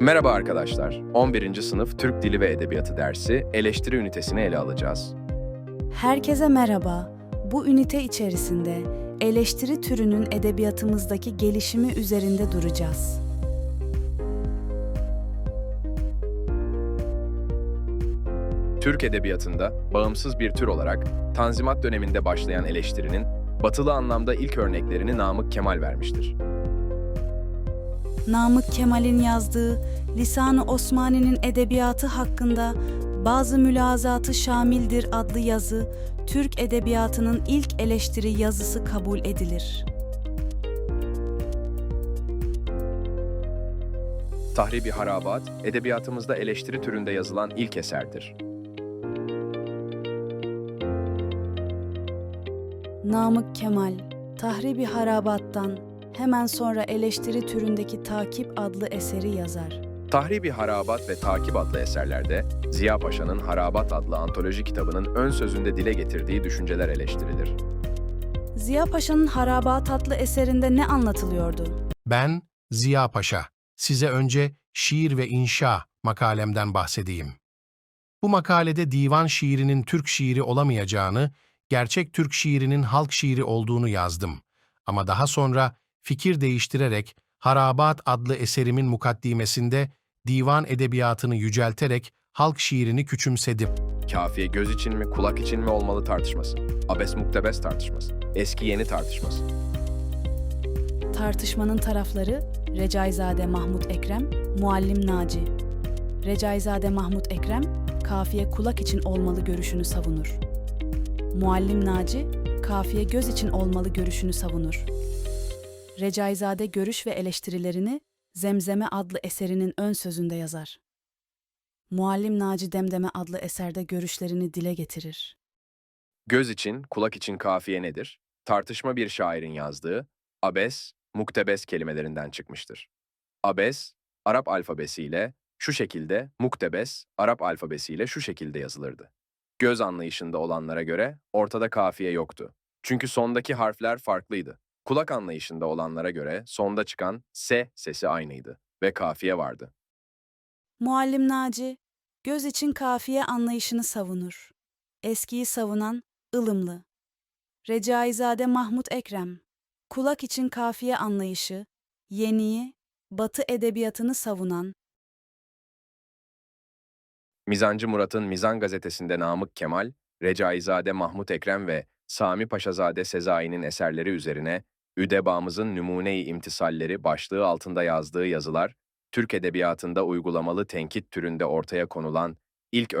Merhaba arkadaşlar. 11. sınıf Türk Dili ve Edebiyatı dersi eleştiri ünitesini ele alacağız. Herkese merhaba. Bu ünite içerisinde eleştiri türünün edebiyatımızdaki gelişimi üzerinde duracağız. Türk edebiyatında bağımsız bir tür olarak Tanzimat döneminde başlayan eleştirinin batılı anlamda ilk örneklerini Namık Kemal vermiştir. Namık Kemal'in yazdığı Lisan-ı Osmani'nin edebiyatı hakkında bazı mülazatı şamildir adlı yazı, Türk edebiyatının ilk eleştiri yazısı kabul edilir. Tahribi Harabat, edebiyatımızda eleştiri türünde yazılan ilk eserdir. Namık Kemal, Tahribi Harabat'tan hemen sonra eleştiri türündeki Takip adlı eseri yazar. Tahribi Harabat ve Takip adlı eserlerde Ziya Paşa'nın Harabat adlı antoloji kitabının ön sözünde dile getirdiği düşünceler eleştirilir. Ziya Paşa'nın Harabat adlı eserinde ne anlatılıyordu? Ben Ziya Paşa. Size önce şiir ve inşa makalemden bahsedeyim. Bu makalede divan şiirinin Türk şiiri olamayacağını, gerçek Türk şiirinin halk şiiri olduğunu yazdım. Ama daha sonra fikir değiştirerek Harabat adlı eserimin mukaddimesinde divan edebiyatını yücelterek halk şiirini küçümsedim. Kafiye göz için mi, kulak için mi olmalı tartışması. Abes muktebes tartışması. Eski yeni tartışması. Tartışmanın tarafları Recaizade Mahmut Ekrem, Muallim Naci. Recaizade Mahmut Ekrem, kafiye kulak için olmalı görüşünü savunur. Muallim Naci, kafiye göz için olmalı görüşünü savunur. Recaizade görüş ve eleştirilerini Zemzeme adlı eserinin ön sözünde yazar. Muallim Naci Demdeme adlı eserde görüşlerini dile getirir. Göz için, kulak için kafiye nedir? Tartışma bir şairin yazdığı abes, muktebes kelimelerinden çıkmıştır. Abes, Arap alfabesiyle şu şekilde, muktebes, Arap alfabesiyle şu şekilde yazılırdı. Göz anlayışında olanlara göre ortada kafiye yoktu. Çünkü sondaki harfler farklıydı. Kulak anlayışında olanlara göre sonda çıkan S sesi aynıydı ve kafiye vardı. Muallim Naci, göz için kafiye anlayışını savunur. Eskiyi savunan ılımlı. Recaizade Mahmut Ekrem, kulak için kafiye anlayışı, yeniyi, batı edebiyatını savunan, Mizancı Murat'ın Mizan gazetesinde Namık Kemal, Recaizade Mahmut Ekrem ve Sami Paşazade Sezai'nin eserleri üzerine Üdebamızın Numune-i İmtisalleri başlığı altında yazdığı yazılar, Türk edebiyatında uygulamalı tenkit türünde ortaya konulan ilk